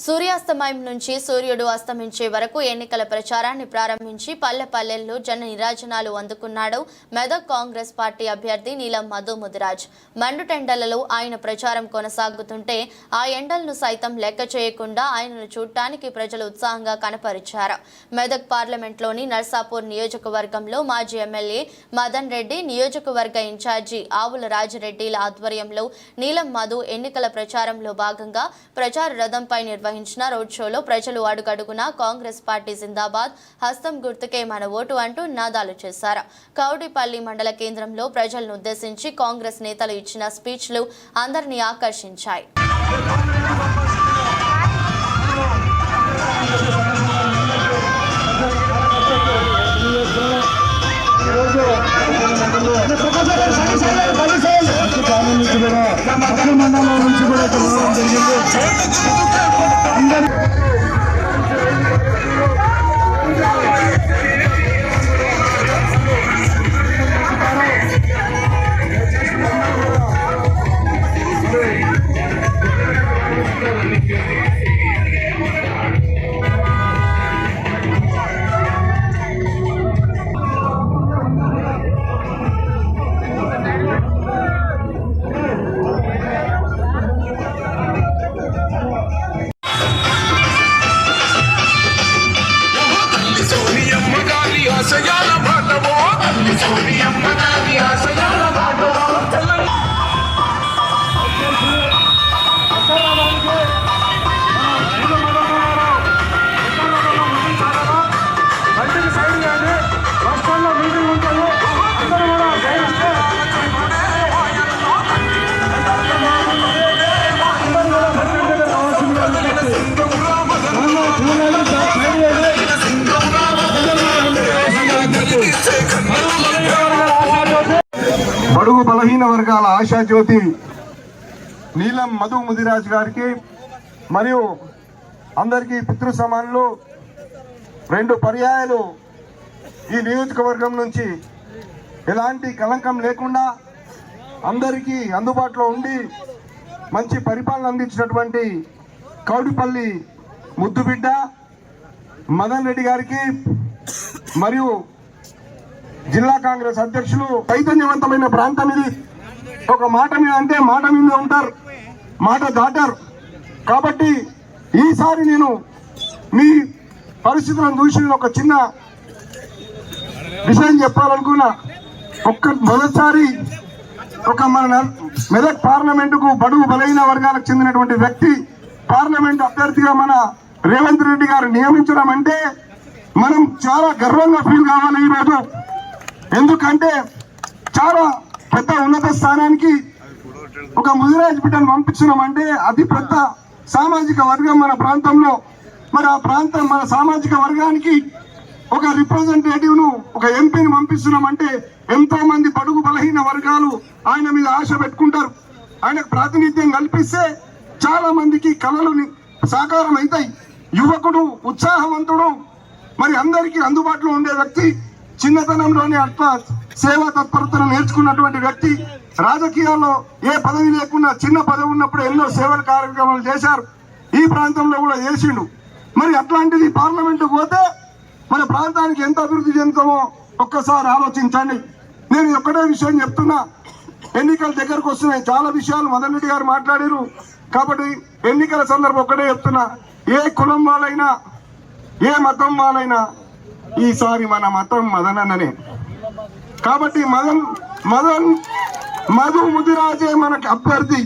సూర్యాస్తమయం నుంచి సూర్యుడు అస్తమించే వరకు ఎన్నికల ప్రచారాన్ని ప్రారంభించి పల్లె పల్లెల్లో జన నిరాజనాలు అందుకున్నాడు మెదక్ కాంగ్రెస్ పార్టీ అభ్యర్థి నీలం మధు ముదిరాజ్ మండుటెండలలో ఆయన ప్రచారం కొనసాగుతుంటే ఆ ఎండలను సైతం లెక్క చేయకుండా ఆయనను చూడటానికి ప్రజలు ఉత్సాహంగా కనపరిచారు. మెదక్ పార్లమెంట్లోని నర్సాపూర్ నియోజకవర్గంలో మాజీ ఎమ్మెల్యే మదన్ రెడ్డి నియోజకవర్గ ఇన్ఛార్జి ఆవుల రాజిరెడ్డిల ఆధ్వర్యంలో నీలం మధు ఎన్నికల ప్రచారంలో భాగంగా ప్రచార రథంపై నిర్వహించిన రోడ్ షోలో ప్రజలు అడుగడుగునా కాంగ్రెస్ పార్టీ జిందాబాద్ హస్తం గుర్తుకే మన ఓటు అంటూ నినాదాలు చేశారు. కౌడిపల్లి మండల కేంద్రంలో ప్రజలను ఉద్దేశించి కాంగ్రెస్ నేతలు ఇచ్చిన స్పీచ్లు అందరినీ ఆకర్షించాయి. గ్రామం నుంచి కూడా పక్కన మండలం నుంచి కూడా ఇక్కడ రావడం జరిగింది అందరి ఆశాజ్యోతి నీలం మధు ముదిరాజ్ గారికి మరియు అందరికీ పితృ సమానులు రెండు పర్యాయాలు ఈ నియోజకవర్గం నుంచి ఎలాంటి కలంకం లేకుండా అందరికీ అందుబాటులో ఉండి మంచి పరిపాలన అందించినటువంటి కౌడిపల్లి ముద్దుబిడ్డ మదన్ రెడ్డి గారికి మరియు జిల్లా కాంగ్రెస్ అధ్యక్షులు చైతన్యవంతమైన ప్రాంతం ఇది. ఒక మాట మీద అంటే మాట మీద ఉంటారు. మాట దాటారు. కాబట్టి ఈసారి నేను మీ పరిస్థితులను చూసి ఒక చిన్న విషయం చెప్పాలనుకున్నా. ఒక్క మొదటిసారి ఒక మన మెదక్ పార్లమెంటుకు బడుగు బలైన వర్గాలకు చెందినటువంటి వ్యక్తి పార్లమెంట్ అభ్యర్థిగా మన రేవంత్ రెడ్డి గారు నియమించడం అంటే మనం చాలా గర్వంగా ఫీల్ కావాలి ఈరోజు. ఎందుకంటే చాలా పెద్ద ఉన్నత స్థానానికి ఒక ముదిరాజ్ బిడ్డను పంపించడం అంటే అతి పెద్ద సామాజిక వర్గం మన ప్రాంతంలో. మరి ఆ ప్రాంతం మన సామాజిక వర్గానికి ఒక రిప్రజెంటేటివ్ను ఒక ఎంపీని పంపిస్తున్నాం అంటే ఎంతో మంది బడుగు బలహీన వర్గాలు ఆయన మీద ఆశ పెట్టుకుంటారు. ఆయనకు ప్రాతినిధ్యం కల్పిస్తే చాలా మందికి కళలు సాకారం అవుతాయి. యువకుడు ఉత్సాహవంతుడు మరి అందరికీ అందుబాటులో ఉండే వ్యక్తి చిన్నతనంలోనే అట్లా సేవా తత్పరతను నేర్చుకున్నటువంటి వ్యక్తి రాజకీయాల్లో ఏ పదవి లేకుండా చిన్న పదవి ఉన్నప్పుడు ఎన్నో సేవల కార్యక్రమాలు చేశారు. ఈ ప్రాంతంలో కూడా చేసిండు. మరి అట్లాంటిది పార్లమెంట్ పోతే మన ప్రాంతానికి ఎంత అభివృద్ధి చెందుతామో ఒక్కసారి ఆలోచించండి. నేను ఒక్కటే విషయం చెప్తున్నా. ఎన్నికల దగ్గరకు వస్తున్నాయి. చాలా విషయాలు మదన్ రెడ్డి గారు మాట్లాడారు. కాబట్టి ఎన్నికల సందర్భం ఒక్కటే చెప్తున్నా. ఏ కులం వాళ్ళైనా ఏ మతం వాళ్ళైనా ఈసారి మన మతం మదనన్ననే. కాబట్టి మదన్ మదన్ మధు ముదిరాజే మనకు అభ్యర్థి.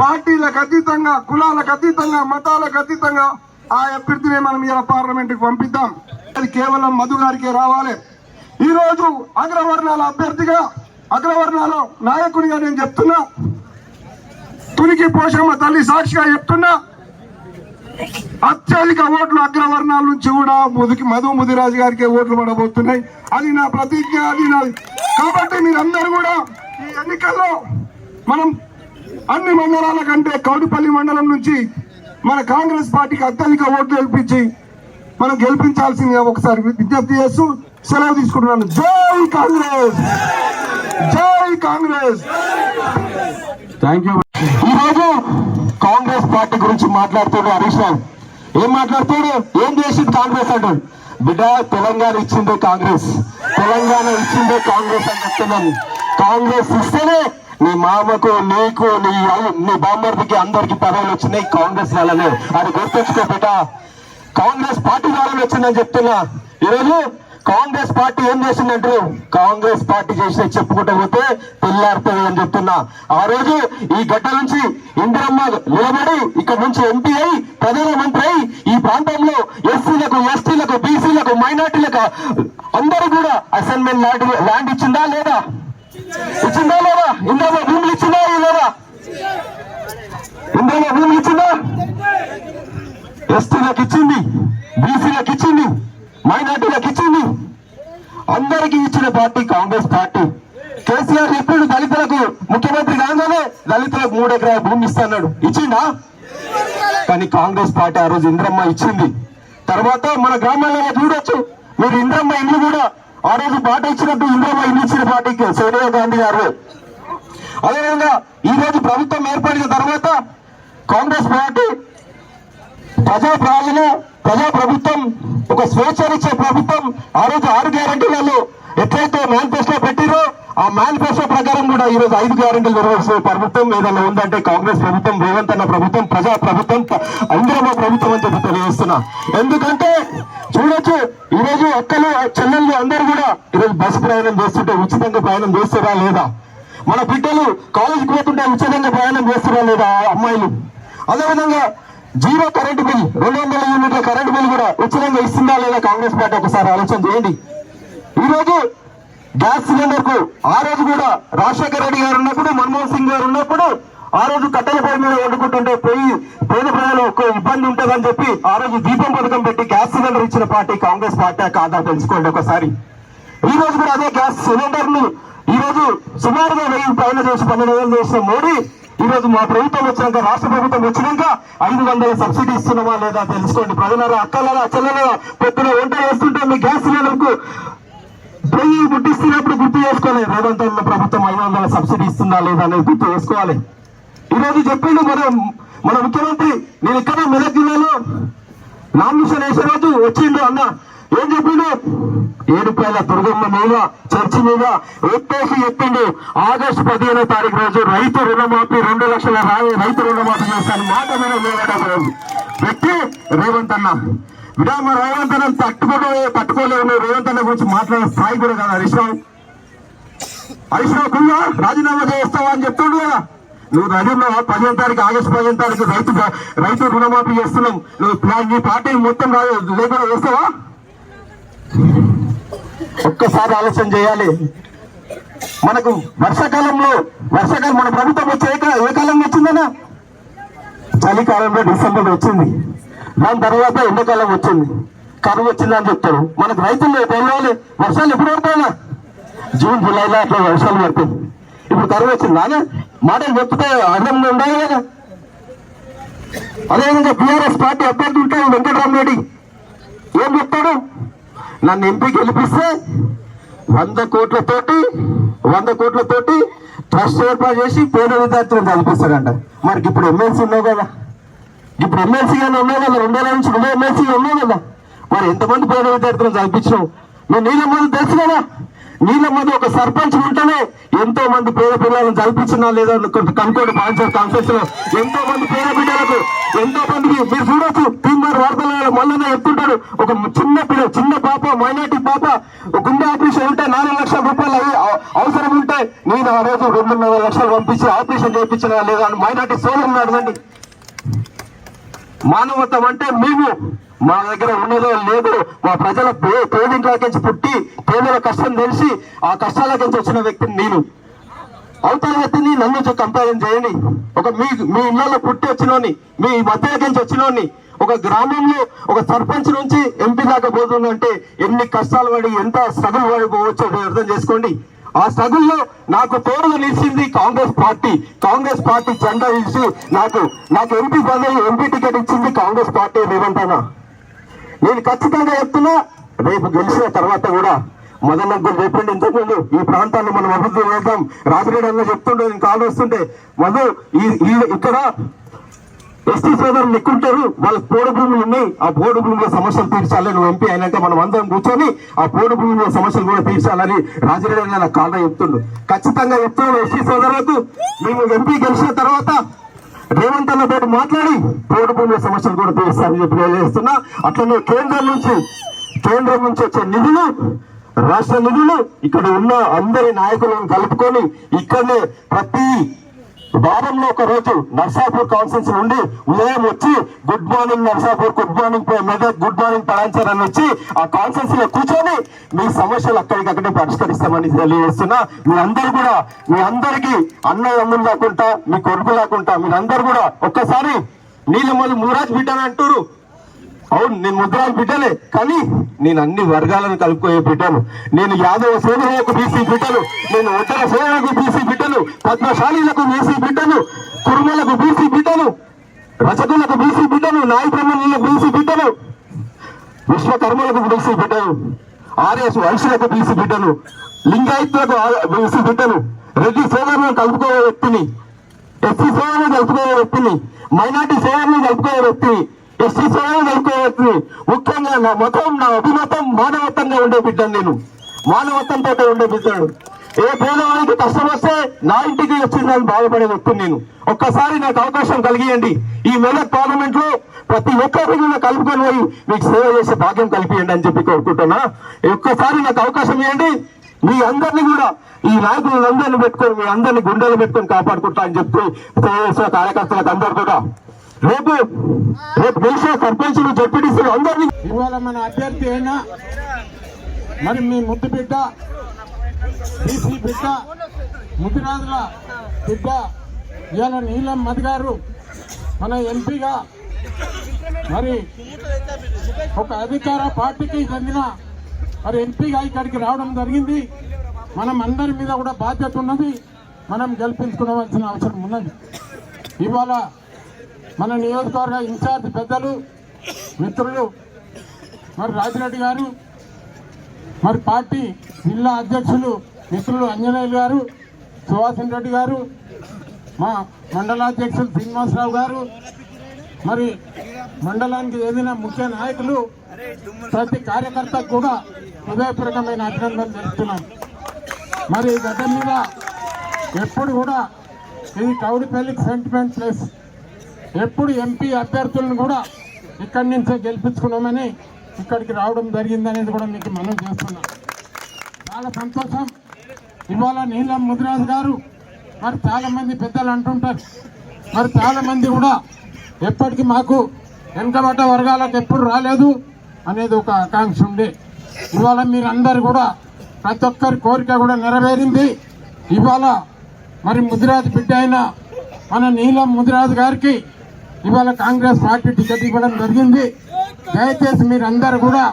పార్టీలకు అతీతంగా కులాలకు అతీతంగా మతాలకు అతీతంగా ఆ అభ్యర్థిని మనం ఇలా పార్లమెంట్కి పంపిద్దాం. అది కేవలం మధు గారికే రావాలి. ఈరోజు అగ్రవర్ణాల అభ్యర్థిగా అగ్రవర్ణాల నాయకునిగా నేను చెప్తున్నా. తునికి పోషమ్మ తల్లి సాక్షిగా చెప్తున్నా. అత్యధిక ఓట్లు అగ్రవర్ణాల నుంచి కూడా ముదికి మధు ముదిరాజు గారికి ఓట్లు పడబోతున్నాయి. అది నా ప్రతిజ్ఞ అది నా కాబట్టి మీరందరూ కూడా ఈ ఎన్నికల్లో మనం అన్ని మండలాల కంటే కౌడిపల్లి మండలం నుంచి మన కాంగ్రెస్ పార్టీకి అత్యధిక ఓట్లు గెలిపించి మనం గెలిపించాల్సిందిగా ఒకసారి విజ్ఞప్తి చేస్తూ సెలవు తీసుకుంటున్నాను. జై కాంగ్రెస్! జై కాంగ్రెస్! థ్యాంక్ యూ ఈరోజు కాంగ్రెస్ పార్టీ గురించి మాట్లాడుతున్న హరీష్ రావు. ఏం మాట్లాడుతాడు ఏం చేసింది కాంగ్రెస్ అంటాడు బిడ్డ తెలంగాణ ఇచ్చిందే కాంగ్రెస్. తెలంగాణ ఇచ్చిందే కాంగ్రెస్ అని చెప్తున్నాను. కాంగ్రెస్ ఇస్తేనే నీ మామకు నీకు నీ నీ బామ్మర్దికి అందరికి పదవులు వచ్చినాయి కాంగ్రెస్ వల్లనే. అది గుర్తుంచుకో బిడ్డ. కాంగ్రెస్ పార్టీ ద్వారా వచ్చిందని చెప్తున్నా. ఈరోజు కాంగ్రెస్ పార్టీ ఏం చేసిందంటారు? కాంగ్రెస్ పార్టీ చేసిన చెప్పుకుంటూ పోతే తెల్లారుతుంది అని చెప్తున్నా. ఆ రోజు ఈ గడ్డ నుంచి ఇందిరమ్మ నిలబడి ఇక్కడ నుంచి ఎంపీ అయి ప్రధానమంత్రి అయి ఈ ప్రాంతంలో ఎస్సీలకు ఎస్టీలకు బీసీలకు మైనార్టీలకు అందరూ కూడా అసైన్మెంట్ ల్యాండ్ ల్యాండ్ ఇచ్చిందా లేదా? ఇచ్చిందా లేదా? ఇందిరమ్మ భూములు ఇచ్చిందా లేదా? ఇందిరమ్మ భూములు ఇచ్చిందా? ఎస్టీలకు ఇచ్చింది బీసీలకు ఇచ్చింది మైనార్టీలకు ఇచ్చింది. అందరికీ ఇచ్చిన పార్టీ కాంగ్రెస్ పార్టీ. కేసీఆర్ ఎప్పుడు దళితులకు ముఖ్యమంత్రి కాగానే దళితులకు మూడు ఎకరాల భూమి ఇస్తాడు ఇచ్చిందా కానీ కాంగ్రెస్ పార్టీ ఆ రోజు ఇంద్రమ్మ ఇచ్చింది. తర్వాత మన గ్రామాలలో చూడొచ్చు. మీరు ఇంద్రమ్మ ఇల్లు కూడా ఆ రోజు పాట ఇచ్చినట్టు ఇంద్రమ్మ ఇల్లు ఇచ్చిన పార్టీకి సోనియా గాంధీ గారు. అదేవిధంగా ఈ రోజు ప్రభుత్వం ఏర్పడిన తర్వాత కాంగ్రెస్ పార్టీ ప్రజా పాలన ప్రజా ప్రభుత్వం ఒక స్వేచ్ఛనిచ్చే ప్రభుత్వం ఆ రోజు ఆరు గ్యారంటీలలో ఎట్లయితే మేనిఫెస్టో పెట్టిరో ఆ మేనిఫెస్టో ప్రకారం కూడా ఈ రోజు ఐదు గ్యారంటీలు నిర్వహిస్తున్న ప్రభుత్వం ఏదైనా ఉందంటే కాంగ్రెస్ ప్రభుత్వం రేవంత్ అన్న ప్రభుత్వం ప్రజా ప్రభుత్వం ఇందిరమ్మ ప్రభుత్వం అని చెప్పి తెలియజేస్తున్నా. ఎందుకంటే చూడొచ్చు ఈ రోజు అక్కలు చెల్లెళ్ళు అందరూ కూడా ఈరోజు బస్సు ప్రయాణం చేస్తుంటే ఉచితంగా ప్రయాణం చేస్తారా లేదా? మన బిడ్డలు కాలేజీకి పోతుంటే ఉచితంగా ప్రయాణం చేస్తారా లేదా ఆ అమ్మాయిలు? అదేవిధంగా జీరో కరెంటు బిల్ రెండు వందల యూనిట్ల కరెంటు బిల్ కూడా ఉచితంగా ఇస్తుందా లేదా కాంగ్రెస్ పార్టీ ఒకసారి ఆలోచన చేయండి. ఈ రోజు గ్యాస్ సిలిండర్కు ఆ రోజు కూడా రాజశేఖర రెడ్డి గారు ఉన్నప్పుడు మన్మోహన్ సింగ్ గారు ఉన్నప్పుడు ఆ రోజు కట్టెల పొయ్యి మీద వండుకుంటుంటే పోయి పేద ప్రజలు ఒక ఇబ్బంది ఉంటుందని చెప్పి ఆ రోజు దీపం పథకం పెట్టి గ్యాస్ సిలిండర్ ఇచ్చిన పార్టీ కాంగ్రెస్ పార్టీ కాదా తెలుసుకోండి ఒకసారి. ఈ రోజు కూడా అదే గ్యాస్ సిలిండర్ను ఈ రోజు సుమారుగా వెయ్యి పైన చేసి పన్నెండు వేలు చేసిన మోడీ ఈరోజు మా ప్రభుత్వం వచ్చినాక రాష్ట్ర ప్రభుత్వం వచ్చినాక ఐదు వందల సబ్సిడీ ఇస్తున్నామా లేదా తెలుసుకోండి. ప్రజలారా అక్కలారా చెల్లెలారా పొద్దున వంట వేస్తుంటే మీ గ్యాస్ సిలిండర్కు పొయ్యి ముట్టిస్తున్నప్పుడు గుర్తు చేసుకోవాలి. రేవంత్ రెడ్డి ప్రభుత్వం ఐదు వందల సబ్సిడీ ఇస్తుందా లేదా అనేది గుర్తు చేసుకోవాలి. ఈ రోజు చెప్పిండు మన మన ముఖ్యమంత్రి నేను ఇక్కడ మెదక్ జిల్లాలో నామినేషన్ వేసే రోజు వచ్చిండు అన్న. ఏం చెప్పిండు? ఏడుపాయల దుర్గమ్మ మీద చర్చి మీద ఎత్తేసి చెప్పిండు. ఆగస్టు పదిహేనో తారీఖు రోజు రైతు రుణమాఫీ రెండు లక్షల రా- రైతు రుణమాఫీ చేస్తాను. మాట మీద నిలబడ్డ పెట్టి రేవంత్ అన్న. విడామ రేవంత్ అన్న తట్టుకోవడం తట్టుకోలేవు నువ్వు రేవంత్ అన్న గురించి మాట్లాడే స్థాయి కూడా కదా. హరీష్ రావు. హరీష్ రావు కుయ్యా రాజీనామా చేస్తావా అని చెప్తుండు కదా. నువ్వు రజీన్నావా పదిహేను తారీఖు ఆగస్టు పదిహేను తారీఖు రైతు రైతు రుణమాఫీ చేస్తున్నావు నువ్వు ప్లాన్ నీ పార్టీ మొత్తం లేకుండా వేస్తావా ఒక్కసారి ఆలోచన చేయాలి. మనకు వర్షాకాలంలో వర్షాకాలం మన ప్రభుత్వం వచ్చే ఏ ఏ కాలంలో వచ్చిందన్నా? చలికాలంలో డిసెంబర్ వచ్చింది. దాని తర్వాత ఎండాకాలం వచ్చింది. కరువు వచ్చిందని చెప్తారు. మనకు రైతులు పొలవాలి వర్షాలు ఎప్పుడు పడతాయినా జూన్ జూలైలో అట్లా వర్షాలు పడుతుంది ఇప్పుడు కరువు వచ్చింది అనే మాటలు చెప్తే అర్థం ఉండాలి కదా. అదేవిధంగా బీఆర్ఎస్ పార్టీ అభ్యర్థి ఉంటాడు వెంకటరామరెడ్డి. ఏం చెప్తాడు? నన్ను ఎంపీ గెలిపిస్తే వంద కోట్లతోటి వంద కోట్లతోటి ట్రస్ట్ ఏర్పాటు చేసి పేద విద్యార్థులను కల్పిస్తారంట మరి ఇప్పుడు ఎమ్మెల్సీ ఉన్నావు కదా. ఇప్పుడు ఎమ్మెల్సీగానే ఉన్నావు కదా. రెండేళ్ళ నుంచి నువ్వు ఎమ్మెల్సీగా ఉన్నావు కదా. మరి ఎంతమంది పేద విద్యార్థులను చదివించినావు నువ్వు నీళ్ళ ముందు తెలుసు కదా. నీళ్ళ ఒక సర్పంచ్ ఉంటేనే ఎంతో మంది పేద పిల్లలను కల్పించినా లేదా కనుకోడు పాంచర్ కాన్ఫరెన్స్లో. ఎంతో మంది పేద బిడ్డలకు ఎంతో మందికి మీరు చూడొచ్చు తీన్మార్ వార్తలలో మళ్ళీ చెప్తుంటాడు. ఒక చిన్న పిల్ల చిన్న పాప మైనార్టీ పాప గుండె ఆపరేషన్ ఉంటే నాలుగు లక్షల రూపాయలు అవి అవసరం ఉంటే నేను ఆ రోజు రెండున్నర లక్షలు పంపించి ఆపరేషన్ చేయించిన లేదా మైనార్టీ సోదరులు అడగండి. మానవత్వం అంటే మేము మా దగ్గర ఉన్నదో లేదు. మా ప్రజల పే- పేదింట్లోకించి పుట్టి పేదల కష్టం తెలిసి ఆ కష్టాలకించి వచ్చిన వ్యక్తిని నేను. అవతల వ్యక్తిని నన్ను కంపారిజన్ చేయండి. ఒక మీ మీ ఇళ్ళలో పుట్టి వచ్చినోని మీ మధ్యలోకించి వచ్చినోని ఒక గ్రామంలో ఒక సర్పంచ్ నుంచి ఎంపీ దాకా పోతుందంటే ఎన్ని కష్టాలు పడి ఎంత సగులు పడిపోవచ్చో అర్థం చేసుకోండి. ఆ సగుల్లో నాకు తోడుగా నిలిచింది కాంగ్రెస్ పార్టీ. కాంగ్రెస్ పార్టీ జెండా ఇచ్చి నాకు నాకు ఎంపీ పదవి ఎంపీ టికెట్ ఇచ్చింది కాంగ్రెస్ పార్టీ రేవంత్ నేను ఖచ్చితంగా చెప్తున్నా రేపు గెలిచిన తర్వాత కూడా మొదలు చెప్పిండి. ఇంతకుముందు ఈ ప్రాంతాన్ని మనం అభివృద్ధి చేద్దాం. రాజరెడ్డి అన్న చెప్తుండే నేను కాల్ వస్తుంటే మధు ఈ ఇక్కడ ఎస్టీ సోదరులు ఎక్కుంటారు. వాళ్ళ పోడు భూములు ఉన్నాయి. ఆ పోడు భూముల సమస్యలు తీర్చాలి నువ్వు ఎంపీ అయినాక మనం అందరం కూర్చొని ఆ పోడు భూముల సమస్యలు కూడా తీర్చాలని రాజరెడ్డి అన్న నాకు చెప్తుండు ఖచ్చితంగా చెప్తున్నాను ఎస్టీ సోదరులకు మేము ఎంపీ గెలిచిన తర్వాత రేవంత్ అన్న తోటి మాట్లాడి పోడు భూముల సమస్యలు కూడా తీరుస్తారని చెప్పి తెలియజేస్తున్నా అట్లనే కేంద్రం నుంచి కేంద్రం నుంచి వచ్చే నిధులు రాష్ట్ర నిధులు ఇక్కడ ఉన్న అందరి నాయకులను కలుపుకొని ఇక్కడనే ప్రతి వారంలో ఒక రోజు నర్సాపూర్ కౌన్సిల్స్ నుండి ఉదయం వచ్చి good morning Narsapur good morning Medak good morning పడాన్సర్ అని వచ్చి ఆ కౌన్సిల్స్లో కూర్చొని మీ సమస్యలు అక్కడికి అక్కడే పరిష్కరిస్తామని తెలియజేస్తున్నా. మీ అందరు కూడా మీ అందరికి అన్నదమ్ములు కాకుండా మీ కొడుకు కాకుండా మీరందరూ కూడా ఒక్కసారి నీళ్ళ మళ్ళీ మూరాజ్ బిడ్డని అంటారు అవును నేను ముద్రాలు బిడ్డలే కానీ నేను అన్ని వర్గాలను కలుపుకోయే బిడ్డను నేను యాదవ సోదరులకు బీసీ బిడ్డను నేను ఉత్తర సోదరులకు బీసీ బిడ్డను పద్మశాలీలకు బీసీ బిడ్డను కురుమలకు బీసీ బిడ్డను రచకులకు బీసీ బిడ్డను నాయకులకు బీసీ బిడ్డను విశ్వకర్మలకు బీసీ బిడ్డను ఆర్ఎస్ వంశులకు బీసీ బిడ్డను లింగాయత్తులకు బీసీ బిడ్డను రెడ్డి సోదరులను కలుపుకోయే వ్యక్తిని ఎస్సీ సేవలను కలుపుకోయే వ్యక్తిని మైనార్టీ సేవలను కలుపుకోయే వ్యక్తిని ఎస్సీ సేవలను ముఖ్యంగా నా మతం నా అభిమతం మానవత్వంగా ఉండే బిడ్డను నేను. మానవత్వంతో ఉండే బిడ్డను. ఏ పేదవాడికి కష్టం వస్తే నా ఇంటికి వచ్చిందని బాధపడే వ్యక్తి నేను. ఒక్కసారి నాకు అవకాశం కలిగియండి. ఈ మెదక్ పార్లమెంట్లో ప్రతి ఒక్కరికి కూడా కలుపుకొని పోయి మీకు సేవ చేసే భాగ్యం కలిపియండి అని చెప్పి కోరుకుంటున్నా. ఒక్కసారి నాకు అవకాశం ఇవ్వండి. మీ అందరినీ కూడా ఈ నాయకులందరినీ పెట్టుకొని మీ అందరినీ గుండెలు పెట్టుకొని కాపాడుకుంటా అని చెప్పి చేసిన కార్యకర్తలకు అందరు కూడా రేపు రేపు గెలిచిన సర్పంచులు జడ్పీటీసీలు అందరినీ ఇవాళ మన అభ్యర్థి అయినా మరి మీ ముద్దు బిడ్డ బీసీ బిడ్డ ముద్దురాజుల బిడ్డ ఇవాళ నీలం మధు గారు మన ఎంపీగా మరి ఒక అధికార పార్టీకి చెందిన మరి ఎంపీగా ఇక్కడికి రావడం జరిగింది. మనం అందరి మీద కూడా బాధ్యత ఉన్నది. మనం గెలిపించుకోవాల్సిన అవసరం ఉన్నది. ఇవాళ మన నియోజకవర్గ ఇన్ఛార్జ్ పెద్దలు మిత్రులు మరి రాజిరెడ్డి గారు మరి పార్టీ జిల్లా అధ్యక్షులు మిత్రులు అంజనేయులు గారు సుహాసిన్ రెడ్డి గారు మా మండలాధ్యక్షులు శ్రీనివాసరావు గారు మరి మండలానికి ఏదైనా ముఖ్య నాయకులు ప్రతి కార్యకర్తకు కూడా హృదయపూర్వకమైన అభినందనలు తెలుపుతున్నాం. మరి గడ్డ మీద ఎప్పుడు కూడా ఇది కౌడిపల్లికి సెంటిమెంట్ ప్లేస్ ఎప్పుడు ఎంపీ అభ్యర్థులను కూడా ఇక్కడి నుంచే గెలిపించుకున్నామని ఇక్కడికి రావడం జరిగిందనేది కూడా మీకు మనం చేస్తున్నాం. చాలా సంతోషం. ఇవాళ నీలం ముదిరాజు గారు మరి చాలా మంది పెద్దలు అంటుంటారు. మరి చాలా మంది కూడా ఎప్పటికీ మాకు వెనకబడ్డ వర్గాలకు ఎప్పుడు రాలేదు అనేది ఒక ఆకాంక్ష ఉంది ఇవాళ మీరందరూ కూడా ప్రతి ఒక్కరి కోరిక కూడా నెరవేరింది. ఇవాళ మరి ముదిరాజు బిడ్డ అయిన మన నీలం ముదిరాజు గారికి ఇవాళ కాంగ్రెస్ పార్టీ టికెట్ ఇవ్వడం జరిగింది. దయచేసి మీరందరూ కూడా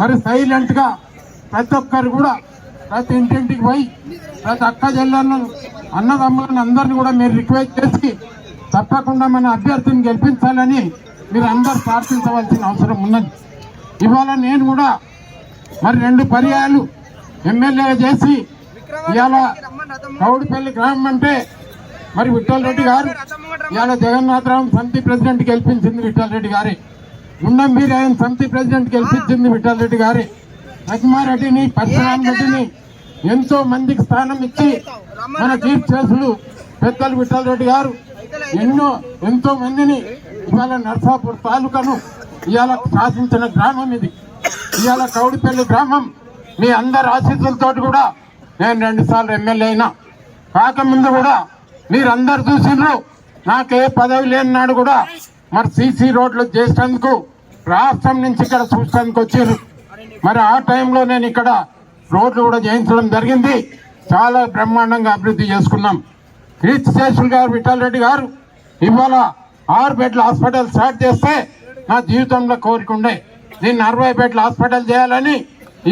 మరి సైలెంట్గా ప్రతి ఒక్కరు కూడా ప్రతి ఇంటింటికి పోయి ప్రతి అక్క చెల్లెలను అన్నదమ్ములను అందరిని కూడా మీరు రిక్వెస్ట్ చేసి తప్పకుండా మన అభ్యర్థిని గెలిపించాలని మీరు అందరు ప్రార్థించవలసిన అవసరం ఉన్నది. ఇవాళ నేను కూడా మరి రెండు పర్యాయాలు ఎమ్మెల్యేగా చేసి ఇవాళ కౌడిపల్లి గ్రామం అంటే మరి విఠల్ రెడ్డి గారు ఇవాళ జగన్నాథరావు సమితి ప్రెసిడెంట్ గెలిపించింది విఠల్ రెడ్డి గారే. మీరు ఆయన సమితి ప్రెసిడెంట్ గెలిపించింది విఠల్ రెడ్డి గారే. లక్ష్మారెడ్డిని పరశురామ్ రెడ్డిని ఎంతో మందికి స్థానం ఇచ్చి మన చీఫ్ చేసులు పెద్దలు విఠల్ రెడ్డి గారు. ఎన్నో ఎంతో మందిని ఇవాళ నర్సాపూర్ తాలూకాను ఇవాళ శాసించిన గ్రామం ఇది. ఇవాళ కౌడిపల్లి గ్రామం. మీ అందరి ఆశీస్సులతో కూడా నేను రెండు సార్లు ఎమ్మెల్యే అయినా. కాకముందు కూడా మీరందరు చూసిండ్రు నాకే పదవి లేని నాడు కూడా మరి సీసీ రోడ్లు చేసినందుకు రాష్ట్రం నుంచి ఇక్కడ చూసేందుకు వచ్చారు. మరి ఆ టైంలో నేను ఇక్కడ రోడ్లు కూడా చేయించడం జరిగింది. చాలా బ్రహ్మాండంగా అభివృద్ధి చేసుకున్నాం. కీర్తి శేషుల్ గారు విఠల్ రెడ్డి గారు ఇవాళ ఆరు బెడ్ల హాస్పిటల్ స్టార్ట్ చేస్తే నా జీవితంలో కోరిక ఉండే. దీన్ని అరవై బెడ్ల హాస్పిటల్ చేయాలని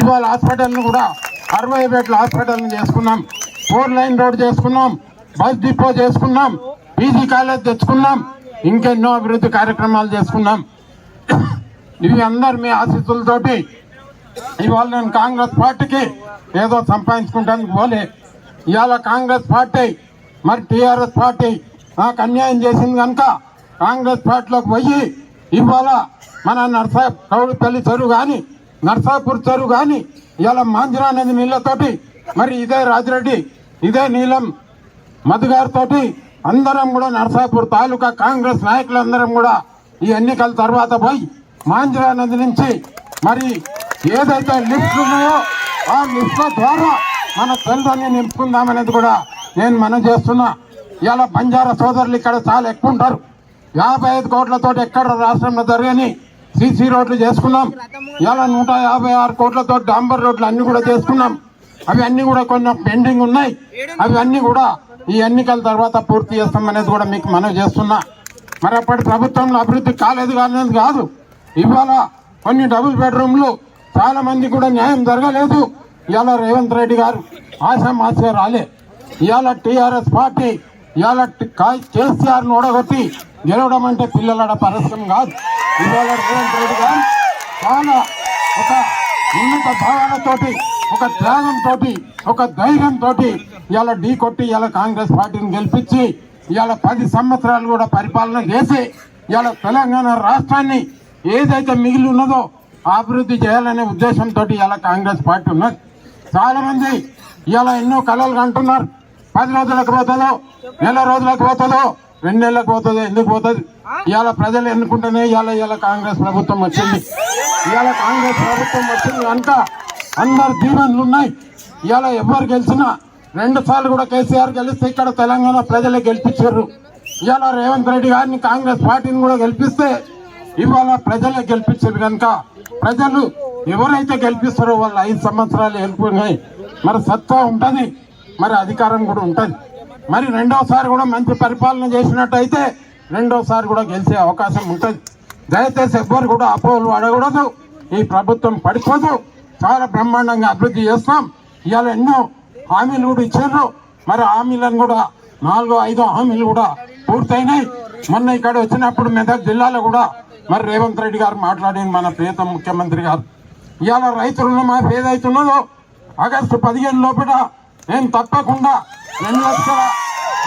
ఇవాళ హాస్పిటల్ను కూడా అరవై బెడ్ల హాస్పిటల్ని చేసుకున్నాం. ఫోర్ లైన్ రోడ్ చేసుకున్నాం. బస్ డిపో చేసుకున్నాం పీజీ కాలేజ్ తెచ్చుకున్నాం ఇంకెన్నో అభివృద్ధి కార్యక్రమాలు చేసుకున్నాం. ఇవి అందరు మీ ఆశీస్సులతోటి ఇవాళ నేను కాంగ్రెస్ పార్టీకి ఏదో సంపాదించుకుంటానికి పోలే. ఇవాళ కాంగ్రెస్ పార్టీ మరి టీఆర్ఎస్ పార్టీ నాకు అన్యాయం చేసింది కనుక కాంగ్రెస్ పార్టీలోకి పోయి ఇవాళ మన నర్సా కౌడిపల్లి చెరువు కానీ నర్సాపూర్ చెరువు కానీ ఇవాళ మాంజరా అనేది నీళ్ళతోటి మరి ఇదే రాజిరెడ్డి ఇదే నీలం మధు గారితో అందరం కూడా నర్సాపూర్ తాలూకా కాంగ్రెస్ నాయకులందరం కూడా ఈ ఎన్నికల తర్వాత పోయి మాంజరా నది నుంచి మరి ఏదైతే లిఫ్ట్లు ఉన్నాయో ఆ లిఫ్ట్ల ద్వారా మన తెల్లని నింపుకుందామనేది కూడా నేను మనం చేస్తున్నా. ఇలా బంజారా సోదరులు ఇక్కడ చాలా ఎక్కువ ఉంటారు. యాభై ఐదు కోట్లతో ఎక్కడ రాష్ట్రంలో జరగని సీసీ రోడ్లు చేసుకున్నాం. ఇలా నూట యాభై ఆరు కోట్లతో డాంబర్ రోడ్లు అన్ని కూడా చేసుకున్నాం. అవి అన్ని కూడా కొన్ని పెండింగ్ ఉన్నాయి. అవి అన్ని కూడా ఈ ఎన్నికల తర్వాత పూర్తి చేస్తామనేది కూడా మీకు మనవి చేస్తున్నా. మరి అప్పటి ప్రభుత్వంలో అభివృద్ధి కాలేదు కాలేదు కాదు. ఇవాళ కొన్ని డబుల్ బెడ్రూమ్లు చాలా మంది కూడా న్యాయం జరగలేదు. ఇవాళ రేవంత్ రెడ్డి గారు ఆశామాసే రాలే. ఇవాళ టీఆర్ఎస్ పార్టీ ఇవాళ కేసీఆర్ ఓడగొట్టి గెలవడం అంటే పిల్లల పరస్యం కాదు. ఇవాళ రేవంత్ రెడ్డి గారు చాలా ఒక ఉన్నత భావాలతోటి ఒక త్యాగంతో ఒక ధైర్యంతో ఇవాళ ఢీ కొట్టి ఇవాళ కాంగ్రెస్ పార్టీని గెలిపించి ఇవాళ పది సంవత్సరాలు కూడా పరిపాలన చేసి ఇవాళ తెలంగాణ రాష్ట్రాన్ని ఏదైతే మిగిలి ఉన్నదో అభివృద్ధి చేయాలనే ఉద్దేశంతో ఇవాళ కాంగ్రెస్ పార్టీ ఉన్నది. చాలా మంది ఇవాళ ఎన్నో కళలు అంటున్నారు పది రోజులకు పోతుందో నెల రోజులకు పోతుందో రెండు నెలలకు పోతుందో ఎందుకు పోతుంది? ఇవాళ ప్రజలు ఎన్నుకుంటేనే ఇవాళ ఇవాళ కాంగ్రెస్ ప్రభుత్వం వచ్చింది. ఇవాళ కాంగ్రెస్ ప్రభుత్వం వచ్చింది అంతా అందరు దీవెనలు ఉన్నాయి. ఇవాళ ఎవరు గెలిచినా రెండు సార్లు కూడా కేసీఆర్ గెలిస్తే ఇక్కడ తెలంగాణ ప్రజలే గెలిపించారు. ఇవాళ రేవంత్ రెడ్డి గారిని కాంగ్రెస్ పార్టీని కూడా గెలిపిస్తే ఇవాళ ప్రజలే గెలిపించారు కనుక ప్రజలు ఎవరైతే గెలిపిస్తారో వాళ్ళు ఐదు సంవత్సరాలు వెళ్ళిపోయినాయి. మరి సత్తా ఉంటుంది మరి అధికారం కూడా ఉంటుంది. మరి రెండోసారి కూడా మంచి పరిపాలన చేసినట్టయితే రెండోసారి కూడా గెలిచే అవకాశం ఉంటుంది. దయచేసి ఎవ్వరు కూడా అపోహలు అడగకూడదు. ఈ ప్రభుత్వం పడిపోదు. చాలా బ్రహ్మాండంగా అభివృద్ధి చేస్తాం ఇవాళ ఎన్నో హామీలు కూడా ఇచ్చారు. మరి హామీలను కూడా నాలుగో ఐదో హామీలు కూడా పూర్తయినాయి. మొన్న ఇక్కడ వచ్చినప్పుడు మెదక్ జిల్లాలో కూడా మరి రేవంత్ రెడ్డి గారు మాట్లాడింది మన ప్రియతమ ముఖ్యమంత్రి గారు. ఇవాళ రైతులను మా ఏదైతే ఉన్నదో ఆగస్టు పదిహేను లోపల నేను తప్పకుండా రెండు లక్షల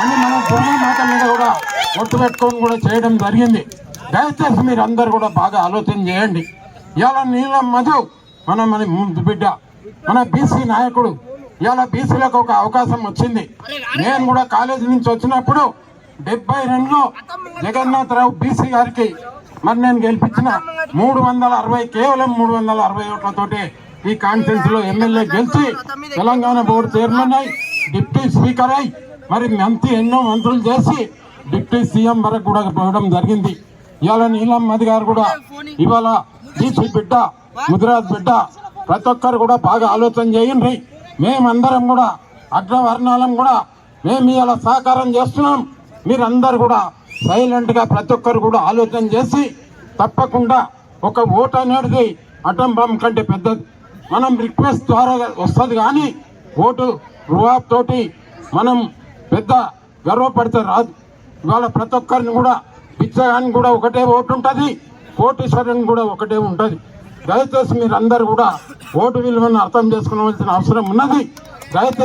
అని మనం దుర్గా మాట మీద కూడా ఒట్టు పెట్టుకొని కూడా చేయడం జరిగింది. దయచేసి మీరు అందరు కూడా బాగా ఆలోచన చేయండి. ఇవాళ నీలం మధు మన మన ముందు బిడ్డ మన బీసీ నాయకుడు ఇవాళ బీసీలకు ఒక అవకాశం వచ్చింది. నేను కూడా కాలేజీ నుంచి వచ్చినప్పుడు డెబ్బై రెండులో జగన్నాథరావు బీసీ గారికి మరి నేను గెలిపించిన మూడు వందల అరవై కేవలం మూడు వందల అరవై ఓట్లతోటి ఈ కాన్ఫరెన్స్లో ఎమ్మెల్యే గెలిచి తెలంగాణ బోర్డు చైర్మన్ అయి డిప్యూటీ స్పీకర్ అయి మరి మంత్రి ఎన్నో మంత్రులు చేసి డిప్యూటీ సీఎం వరకు కూడా పోవడం జరిగింది. ఇవాళ నీలం మది గారు కూడా ఇవాళ బీసీ బిడ్డ ముదిరాజ్ బిడ్డ ప్రతి ఒక్కరు కూడా బాగా ఆలోచన చేయండి. మేమందరం కూడా అగ్రవర్ణాలం కూడా మేము ఇలా సహకారం చేస్తున్నాం. మీరందరూ కూడా సైలెంట్గా ప్రతి ఒక్కరు కూడా ఆలోచన చేసి తప్పకుండా ఒక ఓటు అనేది అటంబం కంటే పెద్దది. మనం రిక్వెస్ట్ ద్వారా వస్తుంది కానీ ఓటు రువాబ్ తోటి మనం పెద్ద గర్వపడితే రాదు. ఇవాళ ప్రతి ఒక్కరిని కూడా పిచ్చగాని కూడా ఒకటే ఓటు ఉంటుంది కోటీశ్వరుని కూడా ఒకటే ఉంటుంది. దయచేసి మీరందరూ కూడా ఓటు విలువను అర్థం చేసుకోవాల్సిన అవసరం ఉన్నది. దయచేసి